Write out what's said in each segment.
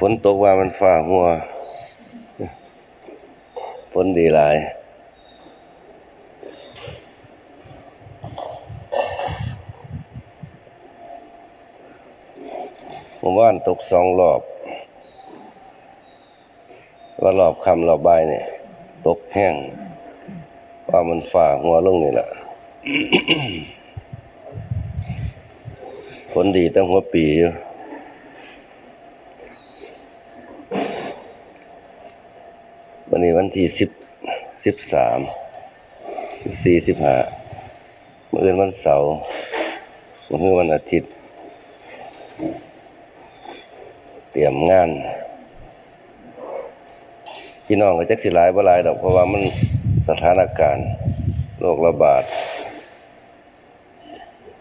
ฝนตกว่ามันฟ้าหัวฝนดีหลายผมว่านตกสองรอบ ว่ารอบคำรอบบายเนี่ย ตกแห้ง ว่ามันฝ่าหัวลงนี่แหละผลดีตั้งหัวปีอยู่วันนี้วัน ที่สิบสิบสามสิบสี่สิบห้าเมื่อคืนวันเสาร์เมื่อวันอาทิตย์ เตรียมงานพี่น้องก็จักสิหลายบ่หลายดอกเพราะว่ามันสถานการณ์โรคระบาด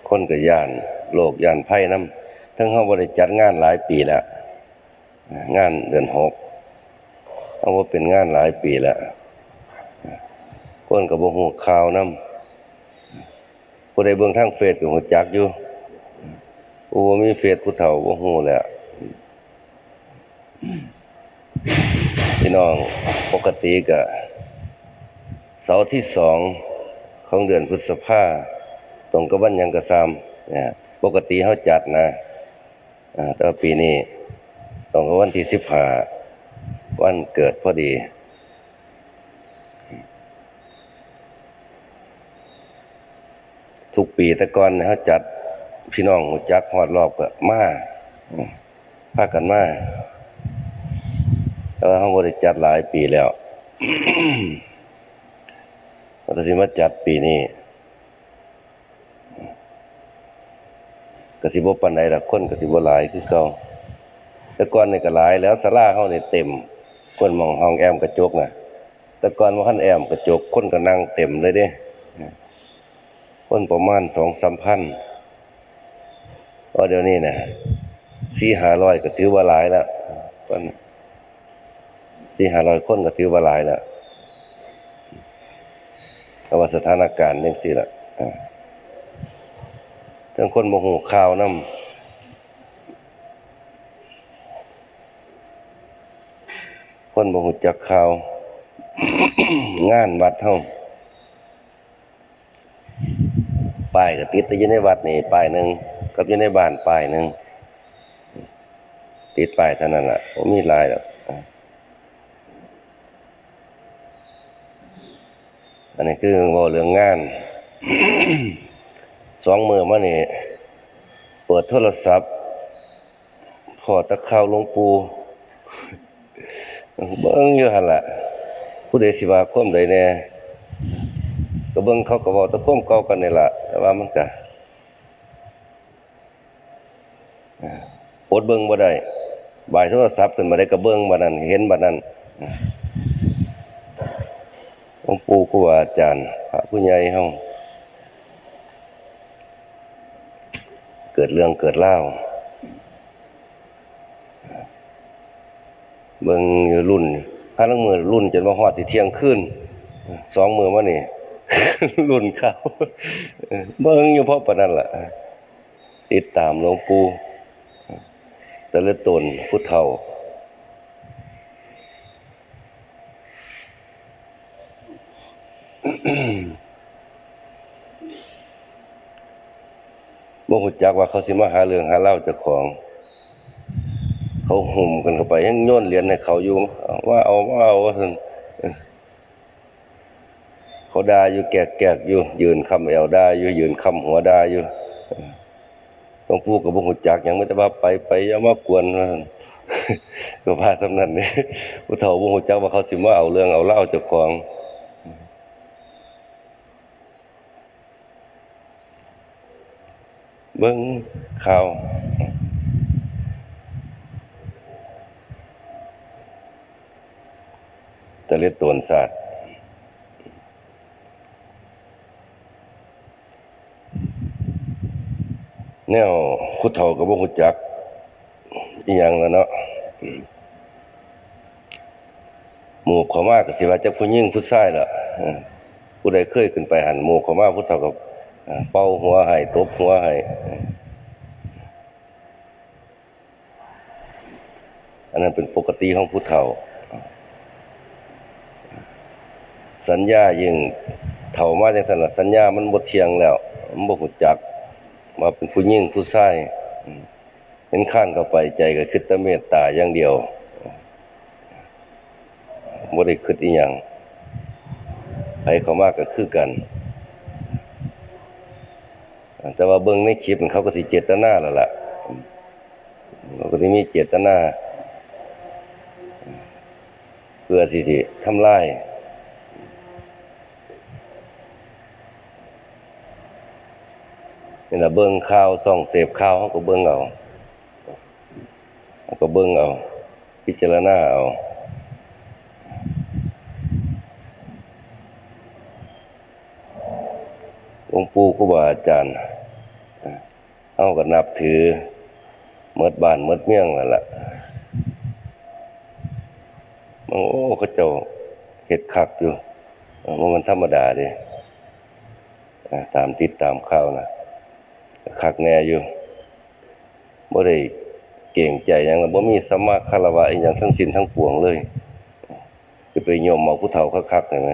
คนก็ย่านโรคย่านภัยนํทั้งเฮาบ่ได้จัดงานหลายปีแล้ว งานเดือนหก เอาว่าเป็นงานหลายปีแล้วคนก็บ่ฮู้ข่าวนํผู้ใดเบิ่งทางเฟซก็ฮู้จักอยู่ผู้มีเฟซผู้เฒ่าบ่ฮู้แหล้วพี่น้องปกติก็เสาร์ที่สองของเดือนพฤษภาตรงกับวันยังกระซามเนี่ยปกติเขาจัดนะอ่าแต่ปีนี้ตรงกับวันที่สิบห้า วันเกิดพอดีทุกปีแต่ก่อนเขาจัดพี่น้องจักฮอดรอบก็มาพากันมาแต่ว่าเขาบริจัดหลายปีแล้วเราจะมาจัดปีนี้กสิบปันใดละคนกสิบหลายคือเก่าแต่ก่อนนี่ก็หลายแล้วสลาเขานี่เต็ม คนมองห้องแอมกระจกนะแต่ก่อนว่าขั้นแอมกระจกคนก็นั่งเต็มเลยเด้ คนประมาณสองสามพันพอเดี๋ยวนี้นะสี่ห้าร้อยก็ถือว่าหลายแล้วคนสี่ห้าร้อยคนก็ถือว่าหลายแล้วเพราะว่าสถานการณ์นี่สิละทั้งคนโมโหข่าวนํ คนโมโหจักข่าว งานวัดเฮาป้ายก็ติดแต่อยู่ในวัดนี่ป้ายหนึ่งกับอยู่ในบ้านป้ายหนึ่งติดป้ายเท่านั้นแหละผมมีหลายแล้วอันนี้คือว่าเรื่องงาน สองมือมานี่เปิดโทรศัพท์พอตะเข้าวลงปู เบิ้งอยู่หันละผู้ใดสิว่าความใดแน่ก็เบิ่งเขาก็เว้าแตะความเก่ากันนี่ละแต่ว่ามันก็อ่าอดเบิ่งบ่ได้บ่ายโทรศัพท์ขึ้นมาได้ก็เบิ่งบัดนั้น เห็นบัดนั้นหลวงปู่ครูอาจารย์พระผู้ใหญ่เฮาเกิดเรื่องเกิดเล่า เบิ่งอยู่รุ่นพาลังมือรุ่นจนมาฮอดสิเที่ยงคืนสองมือมานี่รุ่นเขาเบิ่งอยู่เพราะปานนั้นล่ะติดตามหลวงปู่แต่ละตนผู้เฒ่าบ่ฮู้จักว่าเขาสิมาหาเรื่องหาเล่าเจ้าของ เขาหุ่มกันเข้าไปยังโยนเหรียญให้เขาอยู่ว่าเอาว่าเอาว่าซั่นเขาด่าอยู่แกกๆอยู่ ยืนคำแอวด่าอยู่ยืนคำหัวด่าอยู่เอองปู่ก็บ่ฮู้จักยังไมีแต่ว่าไปไปอย่ามากวนว่าซั่นก็พาสำนันนี่ผู้เฒ่าบ่ฮู้จักว่าเขาสิมาเอาเรื่องเอาเล่าเจ้าของเบิ่งข่าว ตะเล็ดโตนศาสตร์แนวผู้เฒ่าก็บ่ฮู้จักอีหยังแล้วเนาะหมู่เขามาก็สิว่าจักผู้หญิงผู้ชายล่ะผู้ใดเคยขึ้นไปหันหมู่เขามาผู้เฒ่าก็เอ่อเป่าหัวให้ตบหัวให้ออันนั้นเป็นปกติของผู้เฒ่า สัญญายิ่งเฒ่ามาจังซั่นล่ะสัญญามันบ่เทียงแล้วมันบ่ฮู้จักว่าเป็นผู้หญิงผู้ชายอืมเห็นข้านเข้าไปใจก็คิดแต่เมตตาอย่างเดียวบ่ได้คิดอีหยังไผเขามากก็คือกัน แต่ว่าเบิ่งในคลิปเขาก็สิเจตนาแล้วล่ะเขาก็สิมีเจตนา เพื่อสิสิทำลาย นี่ละเบิ่งข่าวส่องเสพข่าวเขาก็เบิ่งเอาเขาก็เบิ่งเอา พิจารณาเอาหลวงปู่ครูบาอาจารย์เอาก็นับถือเมดบ้านเมดเมี่ยงนั่นล่ะมันโอ้เขาเจ้าเฮ็ดคักอยู่มันธรรมดาด้อ่าตามติดตามข่าวนะ คักแน่อยู่บ่ได้เก่งใจหยังบ่มีสมาคารวะอีหยังทั้งสิ้นทั้งปวงเลยจะไปโยมเอาผู้เฒ่าคักๆเห็นไหม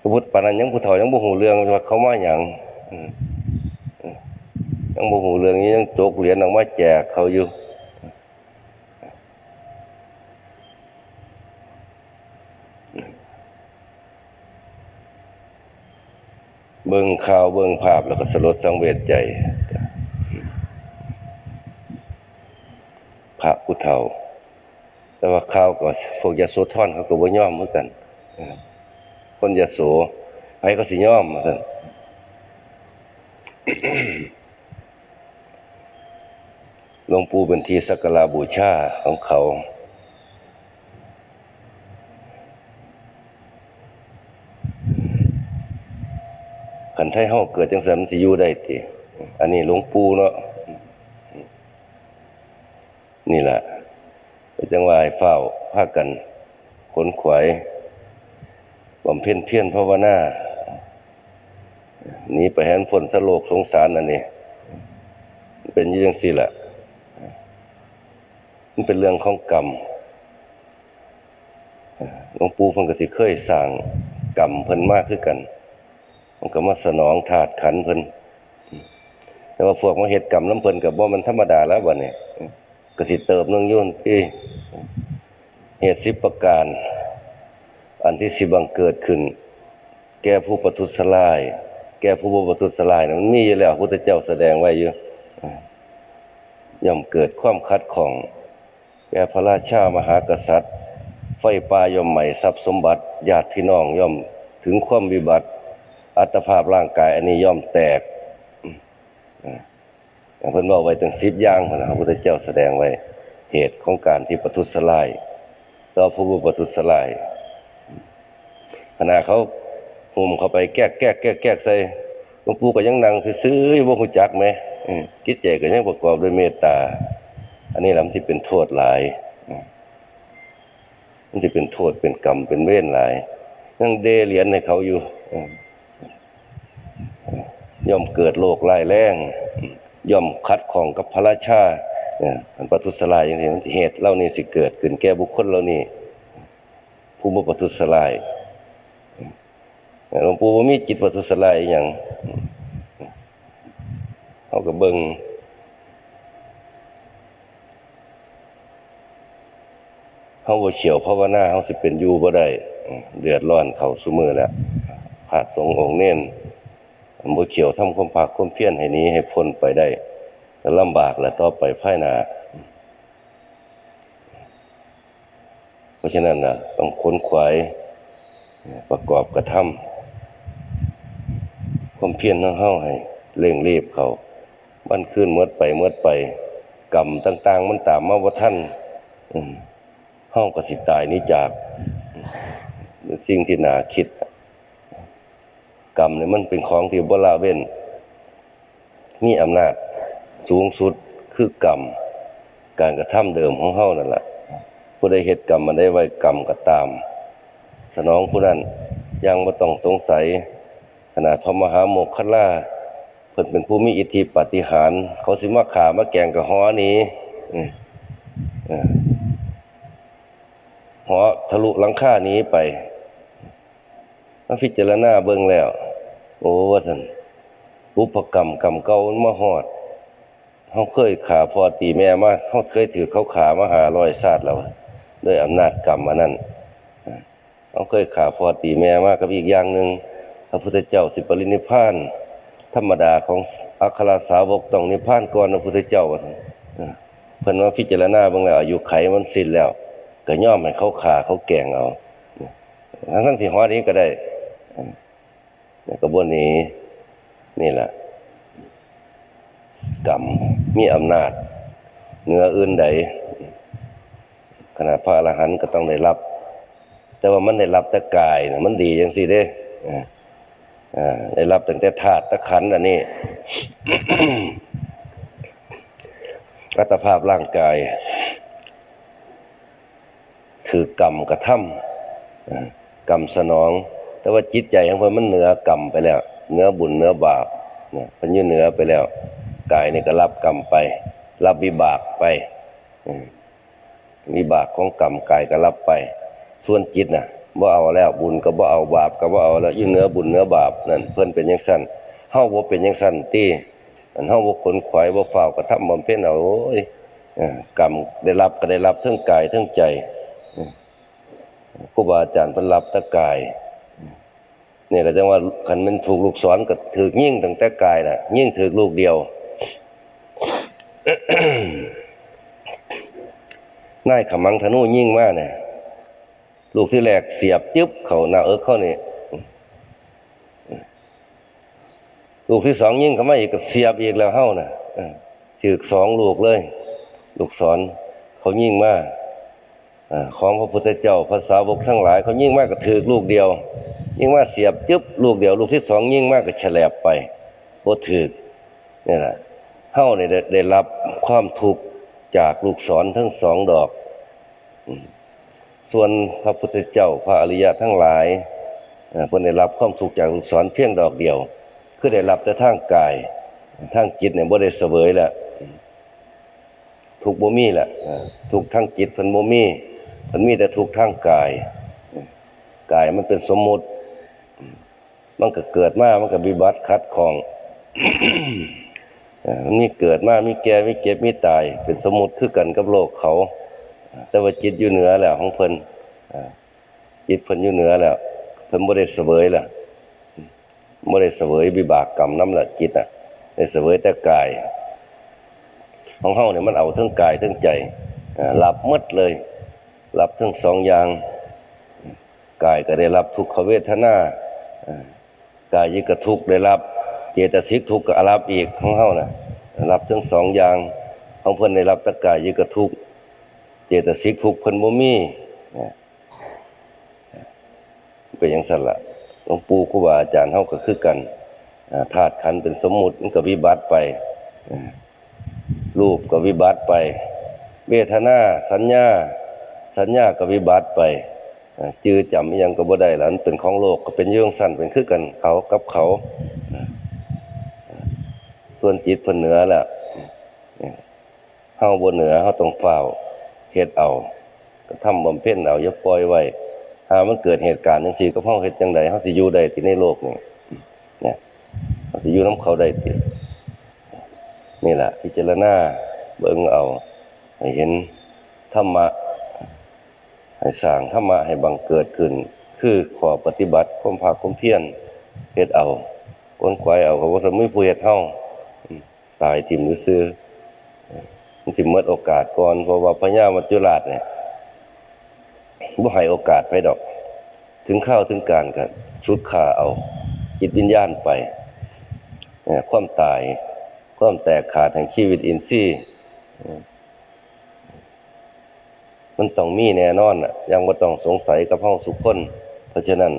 สมมุติปานนั้นยังผู้เฒ่ายังบ่ฮู้เรื่องว่าเขามาหยังอืมอืมยังบ่ฮู้เรื่องนี้ยังจกเหรียญออกมาแจกเขาอยู่ เบิ่งข่าวเบิ่งภาพแล้วก็สลดสังเวชใจ พระผู้เฒ่า แต่ว่าข่าวก็พวกยโสธรเขาก็บ่ยอมเหมือนกัน คนยาโสไผก็สิยอมว่าซั่นหลวงปู่เป็นที่สักการะบูชาของเขา ขันไทยเฮาเกิดจังซั่นสิอยู่ได้ติอันนี้หลวงปู่เนาะนี่แหละจังว่าให้เฝ้าพากันขนขวายบำเพ็ญเพียรภาวนาหนีไปแหนพ้นสโลกสงสารอันนี้ เป็นยังซี่แหละมันเป็นเรื่องของกรรมหลวงปู่เพิ่นก็สิเคยสร้างกรรมเพิ่นมากคือกัน มันก็มาสนองธาตุขันเพิ่นแต่ว่าพวกมาเฮ็ดกรรมน้ำเพิ่นก็บ่มันธรรมดาแล้วบัดนี้ก็สิเติบนึงอยู่ที่เหตุ10ประการ อันที่สิบังเกิดขึ้น แก่ผู้ประทุษร้าย แก่ผู้บ่ประทุษร้ายนะมันมีอยู่แล้วพระพุทธเจ้าแสดงไว้อยู่ย่อมเกิดความคัดของ แก่พระราชามหากษัตริย์ ไฟป่าย่อมไหม้ทรัพย์สมบัติญาติพี่น้องย่อมถึงความวิบัติ อัตภาพร่างกายอันนี้ย่อมแตกอย่างเพิ่นบอกไว้ถึง10อย่างพุ่นนะพระพุทธเจ้าแสดงไว้เหตุของการที่ประทุษร้ายต่อผู้บ่ประทุษร้ายขณะเขาหุ่มเข้าไปแก้แก้แก้แก้ใส่หลวงปู่ก็ยังนั่งซื่อๆบ่ฮู้จักแหมอืมจิตใจก็ยังประกอบด้วยเมตตา อันนี้ล่ะมันสิเป็นโทษหลายมันสิเป็นโทษเป็นกรรมเป็นเวรหลายยังเดเหรียญให้เขาอยู่อื ย่อมเกิดโรคร้ายแรงย่อมขัดของกับพระราชาเนี่ยอันประทุษร้ายอย่างนี้เหตุเล่านี้สิเกิดขึ้นแก่บุคคลเหล่านี้ผู้บ่ประทุษร้ายหลวงปู่บ่มีจิตประทุษร้ายอย่างเขาก็เบิงเฮาบ่เฉียวภาวนาเฮาสิเป็นอยู่บ่ได้เดือดร้อนเขาซุมือแล้วพระสงฆ์องค์เน้น บ่เฉียวทำความภาคความเพียรให้นี้ให้พ้นไปได้ลำบากแล้วต่อไปภายหน้าเพราะฉะนั้นนะต้องขนขวายประกอบกระทำความเพียรของเฮาให้เร่งรีบเขามันขึ้นเมื่อไปเมื่อไป กรรมต่าง ๆ มันตามมาว่าท่านอืมเฮากสิตายนี้จาก สิ่งที่น่าคิด กรรมเนี่ยมันเป็นของที่บ่ละเว้น มีอำนาจสูงสุดคือกรรม การกระทำเดิมของเฮานั่นแหละผู้ใดเฮ็ดกรรมมันได้ไว้กรรมก็ตาม สนองผู้นั้นยังบ่ต้องสงสัยขนาดพระมหาโมคคัลลาเพิ่นเป็นผู้มีอิทธิปาฏิหาริย์เขาสิมาขามาแกงกับหอนี้อืมเออหอทะลุหลังคานี้ไป มาพิจารณาเบิ่งแล้ว โอ้ว่าซั่นอุปกรรมกรรมเก่ามันมาฮอดเฮาเคยขาพอตีแม่มาเฮาเคยถือเขาขามาหารอยชาติแล้วด้วยอำนาจกรรมอันนั้นเฮาเคยขาพอตีแม่มากับอีกอย่างหนึ่งพระพุทธเจ้าสิปรินิพาน ธรรมดาของอัครสาวกต้องนิพานก่อนพระพุทธเจ้าเอเพิ่นว่าพิจารณาเบิ่งแล้วอายุไขมันสิ้นแล้ว ก็ยอมให้เขาฆ่าเขาแกล้งเอาทั้งทั้งๆที่ฮอนี้ก็ได้ แล้วก็บ่หนี้ นี่แหละ กรรมมีอำนาจเหนืออื่นใดขณะพระอรหันต์ก็ต้องได้รับ แต่ว่ามันได้รับแต่กายนะมันดีจังซี่เด้ได้รับตั้งแต่ธาตุตะขันอันนี้อัตภาพร่างกาย คือกรรมกระทำกรรมสนอง แต่ว่าจิตใจของเพิ่นมันเหนือกรรมไปแล้วเหนือบุญเหนือบาปเนี่ยเพิ่นอยู่เหนือไปแล้วกายนี่ก็รับกรรมไป รับวิบากไปมวิบากของกรรมกายก็รับไป ส่วนจิตน่ะบ่เอาแล้วบุญก็บ่เอาบาปก็บ่เอาแล้วอยู่เหนือบุญเหนือบาปนั่นเพิ่นเป็นจังซั่นเฮาบ่เป็นจังซั่นติอันเฮาบ่ขนขวายบ่ฝ้าวกระทำบำเพ็ญเอาโอ้ยกรรมได้รับก็ได้รับทั้งกายทั้งใจครูบาอาจารย์เพิ่นรับแต่กาย นี่ก็จังว่าคันมันถูกลูกศรก็ถูกยิงตั้งแต่กายนะยิ่งถูกลูกเดียว นายขมังธนูยิ่งมากเนี่ยลูกที่แรกเสียบจึ๊บเขาหน้าเอิกเขานี่ลูกที่สองยิ่งเขามาอีกเสียบอีกแล้วเฮ้าน่ะถือสองลูกเลย ลูกศรเขายิ่งมาก ของพระพุทธเจ้าภาษาวกทั้งหลาย เขายิ่งมากก็ถือลูกเดียว ยิ่งว่าเสียบจึ๊บลูกเดียว ลูกที่สองยิ่งมากก็แฉลบไปโคถือนี่แหละเฮ้าเนี่ยได้ได้รับความทุกข์จากลูกศรทั้งสองดอก ส่วนพระพุทธเจ้าพระอริยะทั้งหลายเอ่อเพิ่นได้รับความทุกข์จากลูกศรเพียงดอกเดียว คือได้รับแต่ทางกายทางจิตเนี่ยบ่ได้เสวยแล้วทุกบ่มีแหล้วเอ่อทุกทางจิตเพิ่นบ่มี เพิ่นมีแต่ทุกข์ทางกาย กายมันเป็นสมมุติ มันก็เกิดมา มันก็วิบัติขัดของเอ่อมันมีเกิดมา มีแก่ มีเก็บ มีตาย เป็นสมมุติคือกันกับโลกเขา แต่ว่าจิตอยู่เหนือแล้วของเพิ่นอ่าจิตเพิ่นอยู่เหนือแล้ว เพิ่นบ่ได้เสวยแล้วบ่ได้เสวยวิบากกรรมนำละจิตน่ะได้เสวยแต่กาย ของเฮาเนี่ยมันเอาทั้งกายทั้งใจอ่าหลับหมดเลย หลับทั้งสองอย่างกายก็ได้รับทุกขเวทนากายยิกระทุกได้รับ เจตสิกทุกข์ก็รับอีกของเฮาน่ะรับทั้งสองอย่างของเพิ่อนได้รับต่กายยิกระทุกเจตสิกทุกข์เพิ่นบ่มีเป็นอย่างสั่นละหลวงปู่ครูบาอาจารย์เฮาก็คือกันอ่าธาตุขันเป็นสมมุติมันก็วิบัติไปรูปก็วิบัติไป เวทนาสัญญา สัญญาก็วิบัติไปจือจำยังก็บ่ได้แล้วมันเป็นของโลกก็เป็นเรื่องสั้นเป็นคือกันเขากับเขา ส่วนจิตเพิ่นเหนือแล้วเฮาบ่เหนือเฮาต้องเฝ้าเฮ็ดเอา ก็ทำบำเพ็ญเอาอย่าปล่อยไว้ถ้ามันเกิดเหตุการณ์จังซี่ก็เฮาเฮ็ดจังไดเฮาสิอยู่ได้ที่ในโลกนี้เนี่ยเฮาสิอยู่นํเขาได้ตินี่ล่ะพิจารณาเบิ่งเอาให้เห็นธรรมะ ให้สร้างธรรมะให้บังเกิดขึ้น คือขอปฏิบัติความภาคความเพียรเฮ็ดเอาคนควายเอาก็บ่สมุยผู้เฮ็ดเฮาตายทิ่มซื่อๆมันสิหมดโอกาสก่อนเพราะว่าพญามัจจุราชเนี่ยบ่ให้โอกาสไปดอก ถึงข้าวถึงการก็ชุดขาเอา จิตวิญญาณไปเนี่ยความตาย ความแตกขาดแห่งชีวิตอินทรีย์ มันต้องมีแน่นอนอะยังบ่ต้องสงสัยกับเฮาสุกคน เพราะฉะนั้น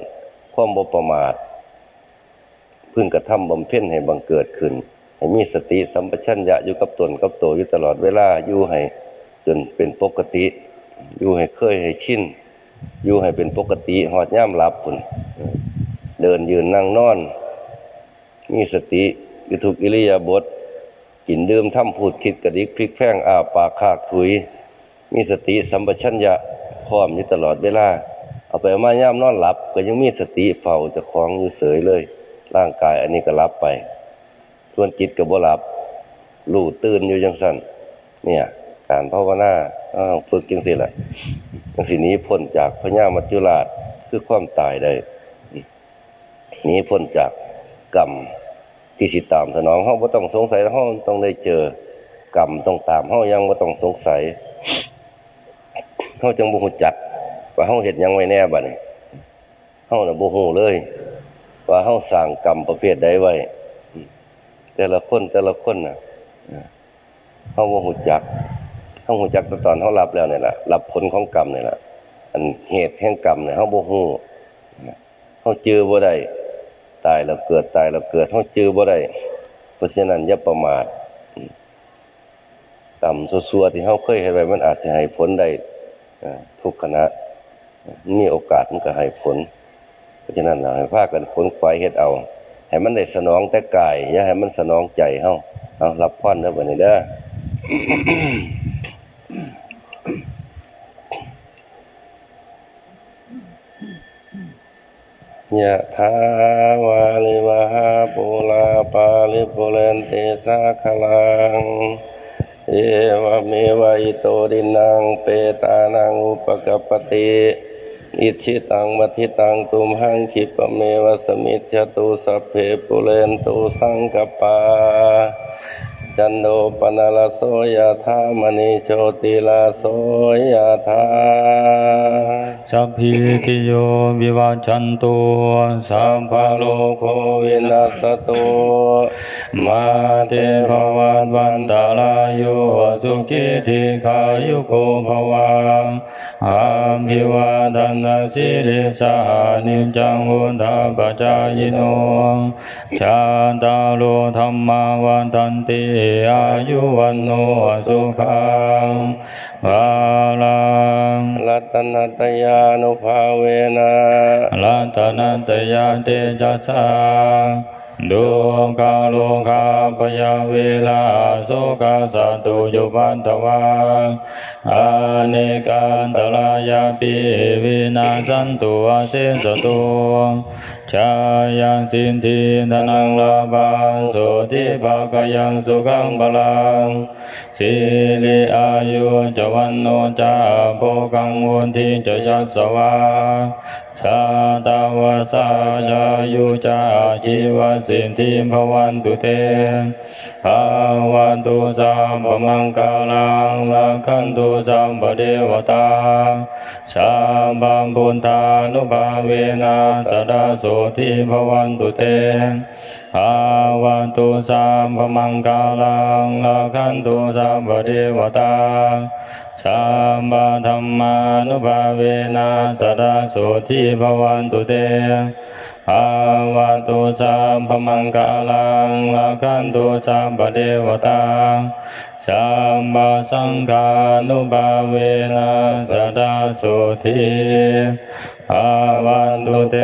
ความบ่ประมาทพึงกระทำบำเพ็ญให้บังเกิดขึ้น ให้มีสติสัมปชัญญะอยู่กับตนกับตัวอยู่ตลอดเวลาอยู่ให้จนเป็นปกติ อยู่ให้เคยให้ชินอยู่ให้เป็นปกติหอดย่ามหลับพุ่นเดินยืนนั่งนอน มีสติอยู่ทุกอิริยาบถกินดื่มทำพูดคิดกระดิกพลิกแพงอาปากคากถุย มีสติสัมปชัญญะพร้อมอยู่ตลอดเวลา เอาไปมายามนอนหลับ ก็ยังมีสติเฝ้าจะคล้องอยู่เสยเลย ร่างกายอันนี้ก็หลับไป ส่วนจิตก็บ่หลับรู้ตื่นอยู่จังซั่นเนี่ยการภาวนาฝึกจังซี่แหละจังสินี้พ้นจากพญามัจจุราชคือความตายได้หนีพ้นจากกรรมที่สิตามสนองเฮาบ่ต้องสงสัยเฮาต้องได้เจอกรรมต้องตามเฮายังบ่ต้องสงสัย เฮาจังบ่ฮู้จัก ว่าเฮาเฮ็ดหยังไว้แน่บัดนี้เฮาน่ะบ่ฮู้เลย ว่าเฮาสร้างกรรมประเภทใดไว้แต่ละคนแต่ละคนน่ะเฮาบ่ฮู้จักเฮาฮู้จักตอนเฮารับแล้วนี่ล่ะรับผลของกรรมนี่ล่ะอันเหตุแห่งกรรมเนี่ยเฮาบ่ฮู้เฮาเจอบ่ได้ตายแล้วเกิดตายแล้วเกิดเฮาเจอบ่ได้เพราะฉะนั้นอย่าประมาทกรรมซั่วๆที่เฮาเคยเฮ็ดไว้มันอาจจะให้ผลได้ ทุกขณะมีโอกาสมันก็ให้ผล เพราะฉะนั้นน่ะให้พาคกันขนขวายเฮ็ดเอา ให้มันได้สนองแต่กาย อย่าให้มันสนองใจเฮาเอารับพรเด้อบัดนี้เด้อยะถาวาลิวหาปุลาปาลิปุเรนติสาคลัง เอวเมวะอิโตดินังเปตานังอุปกปปติอิชิตังมัทิตังตุมหังคิปเมวะสมิจฉตุสัพเพปุเรนตุสังกปาจันโดปนลโสยธามณิโชติลาโสยธา สัพพิติโยวิวัจจันตุสัพพโลกโควินัสตุมาเตภวัตวันตาลายโยสุขิธิขายุโกภวะอาภิวาทนาสิริสานิจังวุฒาปจายโนชาตาโลธรรมาวันตันติอายุวันโนสุขัง ภาลังรัตนตยานุภาเวนะลัตนัตยาเตจัสสา ดุกาโลกาปยาเวลาโสกาสตุยุปันตวาอาเนกันตรายาปิวินาสันตุอาเสสตุชายังสินทิธนังลาบังโสติภากยังสุขังบาลังสิริอายุจวันโนจาโภกังวุทิจะยัสสวา ชาตาวาสาจายุจาชีวสิทธิภวันตุเตภาวันตุสัมปมังกาลังลักขันตุสัมปเดวตาชาบัมพุทานุภาเวนะสดาโสทิภวันตุเตภาวันตุสัมภมังกาลังลักขันตุสัมปเทวตา สัมปธรรมานุภาเวนะสดาโสทิภวันตุเตภาวันตุสัมภมังกาลังลักขันตุสัมปเทวตาสัมปสังฆานุภาเวนะสดาโสทิภาวันตุเต